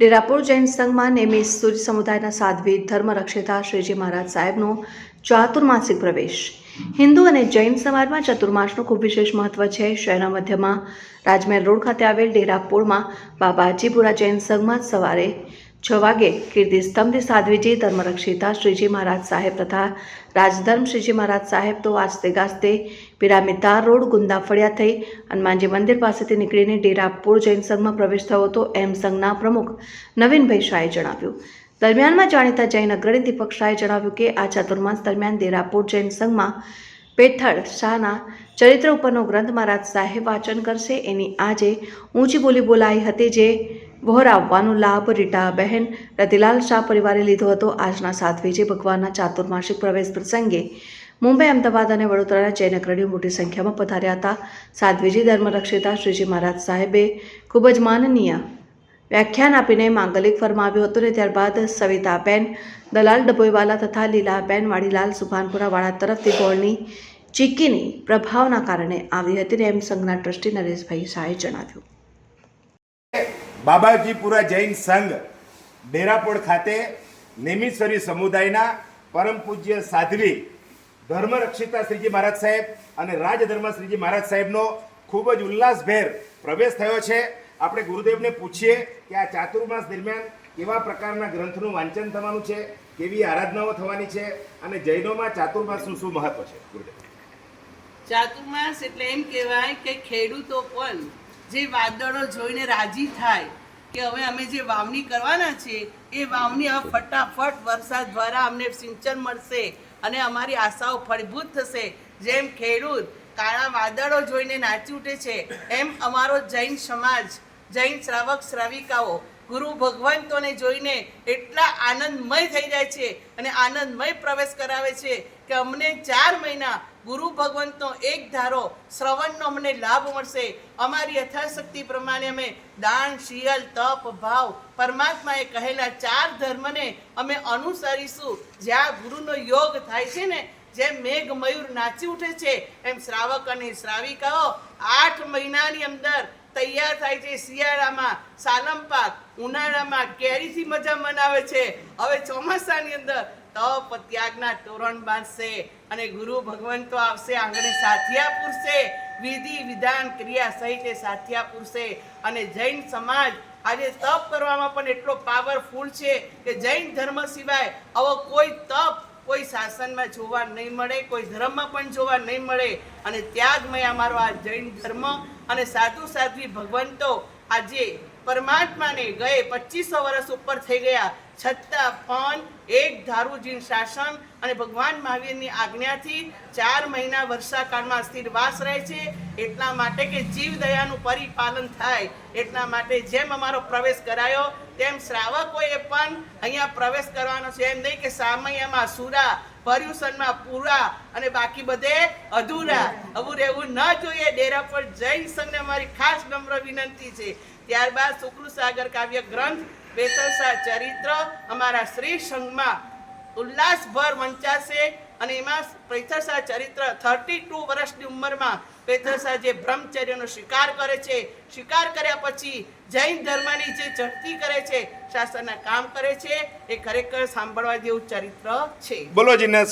ડેરાપુર જૈન સંઘમાં નેમિત સૂર્ય સમુદાયના સાધ્વી ધર્મરક્ષિતા શ્રીજી મહારાજ સાહેબનો ચાતુર્માસિક પ્રવેશ. હિન્દુ અને જૈન સમાજમાં ચતુર્માસનું ખૂબ વિશેષ મહત્વ છે. શહેરના મધ્યમાં રાજમહેલ રોડ ખાતે આવેલ ડેરાપુરમાં બાબાજીપુરા જૈન સંઘમાં સવારે છ વાગે કીર્તિ સ્તંભથી સાધ્વીજી ધર્મરક્ષિતા શ્રીજી મહારાજ સાહેબ તથા રાજધર્મ શ્રીજી મહારાજ સાહેબ તો વાજતે ગાજતે પિરામિદાર રોડ ગુંદા ફળિયા થઈ. હનુમાનજી મંદિર પાસેથી નીકળીને ડેરાપુર જૈન સંઘમાં પ્રવેશ થયો હતો એમ સંઘના પ્રમુખ નવીનભાઈ શાહે જણાવ્યું. દરમિયાનમાં જાણીતા જૈન અગ્રણી દીપક શાહે જણાવ્યું કે આ ચતુર્માસ દરમિયાન દેરાપુર જૈન સંઘમાં પેથળ શાહના ચરિત્ર ઉપરનો ગ્રંથ મહારાજ સાહેબ વાંચન કરશે. એની આજે ઊંચી બોલી બોલાઈ હતી જે વહોરાવવાનો લાભ, રીટા બહેન રતિલાલ શાહ પરિવારે લીધો હતો. આજના સાધ્વીજી ભગવાનના ચાતુર્માસિક પ્રવેશ પ્રસંગે મુંબઈ, અમદાવાદ અને વડોદરાના જૈન અગ્રણીઓ મોટી સંખ્યામાં પધાર્યા હતા. સાધ્વીજી ધર્મરક્ષિતા શ્રીજી મહારાજ સાહેબે ખૂબ જ માનનીય વ્યાખ્યાન આપીને માંગલિક ફરમાવ્યું હતું ને ત્યારબાદ સવિતાબેન, દલાલ ડભોઈવાલા તથા લીલાબેન વાડીલાલ સુભાનપુરાવાળા તરફથી ગોળની ચીકીની પ્રભાવના કારણે આવી હતી ને એમ સંઘના ટ્રસ્ટી નરેશભાઈ શાહે જણાવ્યું. બાબાજીપુરા જૈન સંઘ, ડેરાપોળ ખાતે નેમિશ્વરી સમુદાયના પરમ પૂજ્ય સાધ્વી, ધર્મરક્ષિતા શ્રીજી મહારાજ સાહેબ અને રાજધર્મ શ્રીજી મહારાજ સાહેબનો ખૂબ જ ઉલ્લાસભેર પ્રવેશ થયો છે. આપણે ગુરુદેવને પૂછીએ કે આ ચાતુર્માસ દરમિયાન કેવા પ્રકારના ગ્રંથનું વાંચન થવાનું છે, કેવી આરાધનાઓ થવાની છે અને જૈનોમાં ચાતુર્માસનું શું મહત્વ છે? ગુરુદેવ. ચાતુર્માસ એટલે એમ કહેવાય કે ખેડૂતો પણ જે વાદળો જોઈને રાજી થાય કે હવે અમે જે વાવણી કરવાના છે, એ વાવણી હવે ફટાફટ વરસાદ દ્વારા અમને સિંચન મળશે અને અમારી આશાઓ ફળભૂત થશે. જેમ ખેડૂત કાળા વાદળો જોઈને નાચી ઉઠે છે, એમ અમારો જૈન સમાજ, જૈન શ્રાવક શ્રાવિકાઓ, ગુરુ ભગવંતોને જોઈને એટલા આનંદમય થઈ જાય છે અને આનંદમય પ્રવેશ કરાવે છે કે અમને ચાર મહિના ગુરુ ભગવંતનો એક ધારો શ્રવણનો અમને લાભ મળશે. અમારી યથાશક્તિ પ્રમાણે અમે દાન, શિયલ, તપ, ભાવ પરમાત્માએ કહેલા ચાર ધર્મને અમે અનુસરીશું. જ્યાં ગુરુનો યોગ થાય છે ને, જેમ મેઘ મયુર નાચી ઉઠે છે, એમ શ્રાવક અને શ્રાવિકાઓ આઠ મહિનાની અંદર તૈયાર થાય છે શિયાળામાં સાલમ પાક ઉનાળામાં, કેરીથી મજા મનાવે છે. હવે ચોમાસાની અંદર તપ ત્યાગના તોરણ બાંધશે અને ગુરુ ભગવંતો આવશે, આંગણે સાથિયા પૂરશે, વિધિ, વિધાન, ક્રિયા સહિત સાથિયા પૂરશે. અને જૈન સમાજ આજે તપ કરવામાં પણ એટલો પાવરફુલ છે કે જૈન ધર્મ સિવાય આવો કોઈ તપ કોઈ શાસનમાં જોવા નહીં મળે, કોઈ ધર્મમાં પણ જોવા નહીં મળે. અને ત્યાગમય અમારો આ જૈન ધર્મ અને સાધુ સાધ્વી ભગવંતો આજે પરમાત્માને ગયે પચીસો વર્ષ ઉપર થઈ ગયા. છતાં પણ એક ધારુજીન શાસન અને ભગવાન મહાવીરની આજ્ઞાથી ચાર મહિના વર્ષાકાળમાં સ્થિરવાસ રહે છે. એટલા માટે કે જીવ દયાનું પરિપાલન થાય. એટલા માટે જેમ અમારો પ્રવેશ કરાયો તેમ શ્રાવકોએ પણ અહીંયા પ્રવેશ કરવાનો છે. એમ નહીં કે સામૈયામાં સુરા પર્યુષણમાં પૂરા અને બાકી બધે અધૂરા. આવું રહેવું ન જોઈએ. ડેરા પર જૈન સંઘને અમારી ખાસ નમ્ર વિનંતી છે. ત્યારબાદ શુક્લ સાગર કાવ્ય ગ્રંથ બેતરસા ચરિત્ર અમારા શ્રી સંઘમાં ઉલ્લાસભર વંચાશે અને એમાં પૈથરસા ચરિત્ર થર્ટી ટુ વર્ષની ઉંમરમાં પૈથરસા જે બ્રહ્મચર્યનો સ્વીકાર કરે છે સ્વીકાર કર્યા પછી જૈન ધર્મની જે ચડતી કરે છે શાસનના કામ કરે છે, એ ખરેખર સાંભળવા જેવું ચરિત્ર છે. બોલો જીને